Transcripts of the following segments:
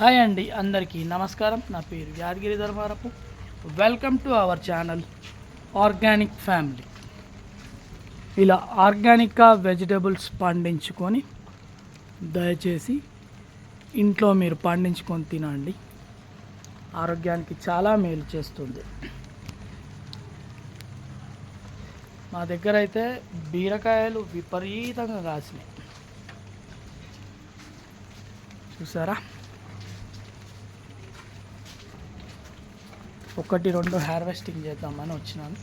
Hi అండి అందరికీ నమస్కారం. నా పేరు Yadagiri Dharmarapu. Welcome to our channel organic family ఇలా ఆర్గానిక్గా వెజిటేబుల్స్ పండించుకొని దయచేసి ఇంట్లో మీరు పండించుకొని తినండి. ఆరోగ్యానికి చాలా మేలు చేస్తుంది. మా దగ్గర అయితే బీరకాయలు విపరీతంగా కాసినాయి. చూసారా? ఒకటి రెండు హార్వెస్టింగ్ చేద్దామని వచ్చినాను.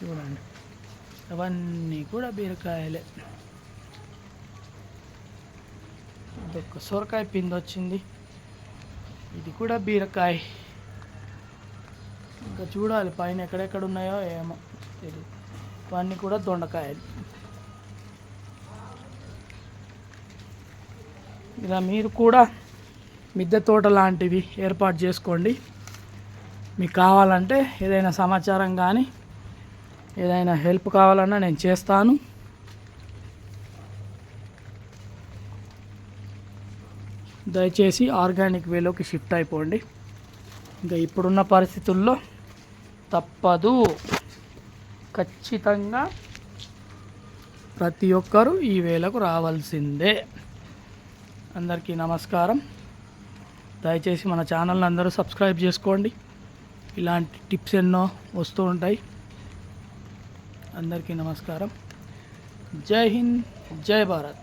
చూడండి. అవన్నీ కూడా బీరకాయలే. ఇదొక సొరకాయ పిండి వచ్చింది. ఇది కూడా బీరకాయ. ఇంకా చూడాలి పైన ఎక్కడెక్కడ ఉన్నాయో ఏమో తెలియదు ఇవన్నీ కూడా దొండకాయలు. ఇలా మీరు కూడా మిద్దె తోట లాంటివి ఏర్పాటు చేసుకోండి. మీకు కావాలంటే ఏదైనా సమాచారం కానీ ఏదైనా హెల్ప్ కావాలన్నా నేను చేస్తాను. దయచేసి ఆర్గానిక్ వేలోకి షిఫ్ట్ అయిపోండి. ఇంకా ఇప్పుడున్న పరిస్థితుల్లో తప్పదు. ఖచ్చితంగా ప్రతి ఒక్కరూ ఈ వేలకు రావాల్సిందే. అందరికీ నమస్కారం. దయచేసి మన ఛానల్ని అందరూ సబ్స్క్రైబ్ చేసుకోండి. ఇలాంటి టిప్స్ ఎన్నో వస్తూ ఉంటాయి. అందరికీ నమస్కారం. జై హింద్ జై భారత్.